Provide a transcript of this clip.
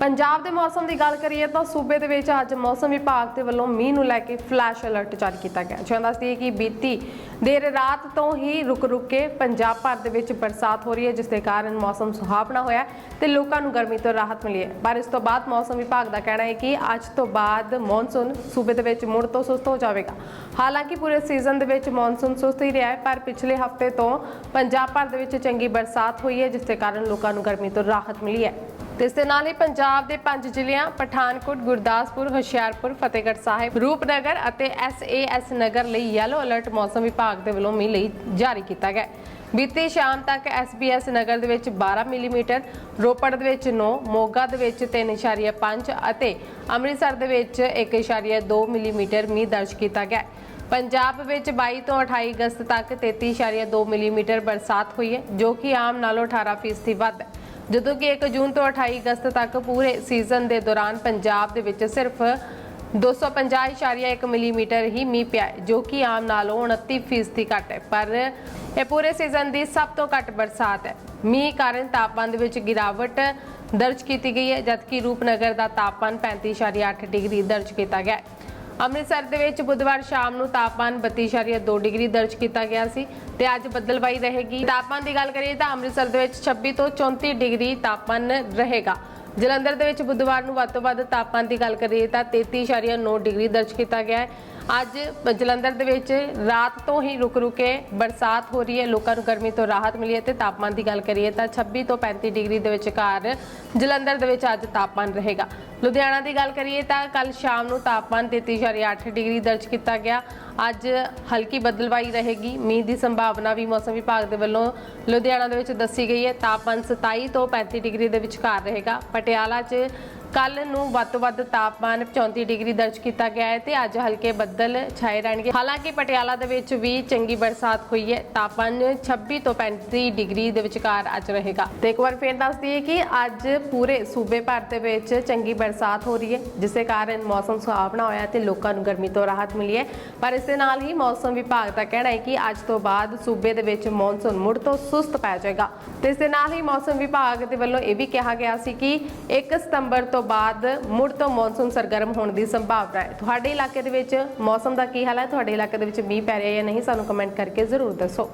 ਪੰਜਾਬ ਦੇ ਮੌਸਮ ਦੀ ਗੱਲ ਕਰੀਏ ਤਾਂ ਸੂਬੇ ਦੇ ਵਿੱਚ ਅੱਜ ਮੌਸਮ ਵਿਭਾਗ ਦੇ ਵੱਲੋਂ ਮੀਂਹ ਨੂੰ ਲੈ ਕੇ ਫਲੈਸ਼ ਅਲਰਟ ਜਾਰੀ ਕੀਤਾ ਗਿਆ। ਜਿਵੇਂ ਦੱਸਦੀ ਹੈ ਕਿ ਬੀਤੀ ਦੇਰ ਰਾਤ ਤੋਂ ਹੀ ਰੁਕ ਰੁਕ ਕੇ ਪੰਜਾਬ ਭਰ ਦੇ ਵਿੱਚ ਬਰਸਾਤ ਹੋ ਰਹੀ ਹੈ, ਜਿਸ ਦੇ ਕਾਰਨ ਮੌਸਮ ਸੁਹਾਵਣਾ ਹੋਇਆ ਹੈ ਤੇ ਲੋਕਾਂ ਨੂੰ ਗਰਮੀ ਤੋਂ ਰਾਹਤ ਮਿਲੀ ਹੈ। ਪਰ ਇਸ ਤੋਂ ਬਾਅਦ ਮੌਸਮ ਵਿਭਾਗ ਦਾ ਕਹਿਣਾ ਹੈ ਕਿ ਅੱਜ ਤੋਂ ਬਾਅਦ ਮੌਨਸੂਨ ਸੂਬੇ ਦੇ ਵਿੱਚ ਮੁੜ ਤੋਂ ਸੁਸਤ ਹੋ ਜਾਵੇਗਾ। ਹਾਲਾਂਕਿ ਪੂਰੇ ਸੀਜ਼ਨ ਦੇ ਵਿੱਚ ਮੌਨਸੂਨ ਸੁਸਤ ਹੀ ਰਿਹਾ ਹੈ, ਪਰ ਪਿਛਲੇ ਹਫ਼ਤੇ ਤੋਂ ਪੰਜਾਬ ਭਰ ਦੇ ਵਿੱਚ ਚੰਗੀ ਬਰਸਾਤ ਹੋਈ ਹੈ, ਜਿਸ ਦੇ ਕਾਰਨ ਲੋਕਾਂ ਨੂੰ ਗਰਮੀ ਤੋਂ ਰਾਹਤ ਮਿਲੀ ਹੈ। ਤੇ ਇਸ ਦੇ ਨਾਲ ਹੀ ਪੰਜਾਬ ਦੇ ਪੰਜ ਜ਼ਿਲ੍ਹਿਆਂ, ਪਠਾਨਕੋਟ, ਗੁਰਦਾਸਪੁਰ, ਹੁਸ਼ਿਆਰਪੁਰ, ਫਤਿਹਗੜ੍ਹ ਸਾਹਿਬ, ਰੂਪਨਗਰ ਅਤੇ ਐਸਏਐਸ ਨਗਰ ਲਈ ਯੈਲੋ ਅਲਰਟ ਮੌਸਮ ਵਿਭਾਗ ਦੇ ਵੱਲੋਂ ਮੀਂਹ ਲਈ ਜਾਰੀ ਕੀਤਾ ਗਿਆ ਬੀਤੀ ਸ਼ਾਮ ਤੱਕ ਐਸਬੀਐਸ ਨਗਰ ਦੇ ਵਿੱਚ 12 ਮਿਲੀਮੀਟਰ, ਰੋਪੜ ਦੇ ਵਿੱਚ 9 ਮੋਗਾ ਦੇ ਵਿੱਚ 3.5 ਅਤੇ ਅੰਮ੍ਰਿਤਸਰ ਦੇ ਵਿੱਚ 1.2 ਮਿਲੀਮੀਟਰ ਮੀਂਹ ਦਰਜ ਕੀਤਾ ਗਿਆ ਪੰਜਾਬ ਵਿੱਚ 22 ਤੋਂ 28 ਅਗਸਤ ਤੱਕ 33.2 ਮਿਲੀਮੀਟਰ ਬਰਸਾਤ ਹੋਈ ਹੈ, ਜੋ ਕਿ ਆਮ ਨਾਲੋਂ 18% ਵੱਧ ਹੈ। ਜਦੋਂ ਕਿ 1 ਜੂਨ ਤੋਂ 28 ਅਗਸਤ ਤੱਕ ਪੂਰੇ ਸੀਜ਼ਨ ਦੇ ਦੌਰਾਨ ਪੰਜਾਬ ਦੇ ਵਿੱਚ ਸਿਰਫ 250.1 ਮਿਲੀਮੀਟਰ ਹੀ ਮੀਂਹ ਪਿਆ ਹੈ, ਜੋ ਕਿ ਆਮ ਨਾਲੋਂ 29% ਘੱਟ ਹੈ। ਪਰ ਇਹ ਪੂਰੇ ਸੀਜ਼ਨ ਦੀ ਸਭ ਤੋਂ ਘੱਟ ਬਰਸਾਤ ਹੈ। ਮੀਂਹ ਕਾਰਨ ਤਾਪਮਾਨ ਦੇ ਵਿੱਚ ਗਿਰਾਵਟ ਦਰਜ ਕੀਤੀ ਗਈ ਹੈ ਜਦਕਿ ਰੂਪਨਗਰ ਦਾ ਤਾਪਮਾਨ 35.8 ਡਿਗਰੀ ਦਰਜ ਕੀਤਾ ਗਿਆ ਹੈ। ਅੰਮ੍ਰਿਤਸਰ ਦੇ ਵਿੱਚ ਬੁੱਧਵਾਰ ਸ਼ਾਮ ਨੂੰ ਤਾਪਮਾਨ 32.2 ਡਿਗਰੀ ਦਰਜ ਕੀਤਾ ਗਿਆ ਸੀ ਤੇ ਅੱਜ ਬੱਦਲਬਾਈ ਰਹੇਗੀ। ਤਾਪਮਾਨ ਦੀ ਗੱਲ ਕਰੀਏ ਤਾਂ ਅੰਮ੍ਰਿਤਸਰ ਦੇ ਵਿੱਚ 26 ਤੋਂ 34 ਡਿਗਰੀ ਤਾਪਮਾਨ ਰਹੇਗਾ। ਜਲੰਧਰ ਦੇ ਵਿੱਚ ਬੁੱਧਵਾਰ ਨੂੰ ਵੱਧ ਤੋਂ ਵੱਧ ਤਾਪਮਾਨ ਦੀ ਗੱਲ ਕਰੀਏ ਤਾਂ 33.9 ਡਿਗਰੀ ਦਰਜ ਕੀਤਾ ਗਿਆ ਹੈ। ਅੱਜ ਜਲੰਧਰ ਦੇ ਵਿੱਚ ਰਾਤ ਤੋਂ ਹੀ ਰੁਕ ਰੁਕੇ ਬਰਸਾਤ ਹੋ ਰਹੀ ਹੈ। ਲੋਕਾਂ ਨੂੰ ਗਰਮੀ ਤੋਂ ਰਾਹਤ ਮਿਲੀ ਹੈ ਤੇ ਤਾਪਮਾਨ ਦੀ ਗੱਲ ਕਰੀਏ ਤਾਂ 26 ਤੋਂ 35 ਡਿਗਰੀ ਦੇ ਵਿਚਕਾਰ ਜਲੰਧਰ ਦੇ ਵਿੱਚ ਅੱਜ ਤਾਪਮਾਨ ਰਹੇਗਾ। ਲੁਧਿਆਣਾ ਦੀ ਗੱਲ ਕਰੀਏ ਤਾਂ ਕੱਲ ਸ਼ਾਮ ਨੂੰ ਤਾਪਮਾਨ 33.8 ਡਿਗਰੀ ਦਰਜ ਕੀਤਾ ਗਿਆ। ਅੱਜ ਹਲਕੀ ਬਦਲਵਾਈ ਰਹੇਗੀ। ਮੀਂਹ ਦੀ ਸੰਭਾਵਨਾ ਵੀ ਮੌਸਮ ਵਿਭਾਗ ਦੇ ਵੱਲੋਂ ਲੁਧਿਆਣਾ ਦੇ ਵਿੱਚ ਦੱਸੀ ਗਈ ਹੈ। ਤਾਪਮਾਨ 27 ਤੋਂ 35 ਡਿਗਰੀ ਦੇ ਵਿਚਕਾਰ ਰਹੇਗਾ। ਪਟਿਆਲਾ 'ਚ ਕੱਲ ਨੂੰ ਵੱਧ ਤੋਂ ਵੱਧ ਤਾਪਮਾਨ 34 ਡਿਗਰੀ ਦਰਜ ਕੀਤਾ ਗਿਆ ਹੈ ਤੇ ਅੱਜ ਹਲਕੇ ਬੱਦਲ ਛਾਏ ਰਹਿਣਗੇ। ਹਾਲਾਂਕਿ ਪਟਿਆਲਾ ਦੇ ਵਿੱਚ ਵੀ ਚੰਗੀ ਬਰਸਾਤ ਹੋਈ ਹੈ। ਤਾਪਮਾਨ 26 ਤੋਂ 35 ਡਿਗਰੀ ਦੇ ਵਿਚਕਾਰ ਅੱਜ ਰਹੇਗਾ। ਤੇ ਇੱਕ ਵਾਰ ਫੇਰ ਦੱਸ ਦਈਏ ਕਿ ਅੱਜ ਪੂਰੇ ਸੂਬੇ ਭਰ ਦੇ ਵਿੱਚ ਚੰਗੀ ਬਰਸਾਤ ਹੋ ਰਹੀ ਹੈ, ਜਿਸ ਦੇ ਕਾਰਨ ਮੌਸਮ ਸੁਹਾਵਣਾ ਹੋਇਆ ਤੇ ਲੋਕਾਂ ਨੂੰ ਗਰਮੀ ਤੋਂ ਰਾਹਤ ਮਿਲੀ ਹੈ। ਪਰ ਇਸ ਦੇ ਨਾਲ ਹੀ ਮੌਸਮ ਵਿਭਾਗ ਦਾ ਕਹਿਣਾ ਹੈ ਕਿ ਅੱਜ ਤੋਂ ਬਾਅਦ ਸੂਬੇ ਦੇ ਵਿੱਚ ਮੌਨਸੂਨ ਮੁੜ ਤੋਂ ਸੁਸਤ ਪੈ ਜਾਏਗਾ। ਤੇ ਇਸ ਦੇ ਨਾਲ ਹੀ ਮੌਸਮ ਵਿਭਾਗ ਦੇ ਵੱਲੋਂ ਇਹ ਵੀ ਕਿਹਾ ਗਿਆ ਸੀ ਕਿ 1 ਸਤੰਬਰ ਤੋਂ ਬਾਅਦ ਮੁੜ ਤੋਂ ਮੌਨਸੂਨ ਸਰਗਰਮ ਹੋਣ ਦੀ ਸੰਭਾਵਨਾ ਹੈ। ਤੁਹਾਡੇ ਇਲਾਕੇ ਦੇ ਵਿੱਚ ਮੌਸਮ ਦਾ ਕੀ ਹਾਲ ਹੈ? ਤੁਹਾਡੇ ਇਲਾਕੇ ਦੇ ਵਿੱਚ ਮੀਂਹ ਪੈ ਰਿਹਾ ਹੈ ਜਾਂ ਨਹੀਂ? ਸਾਨੂੰ ਕਮੈਂਟ ਕਰਕੇ ਜ਼ਰੂਰ ਦੱਸੋ।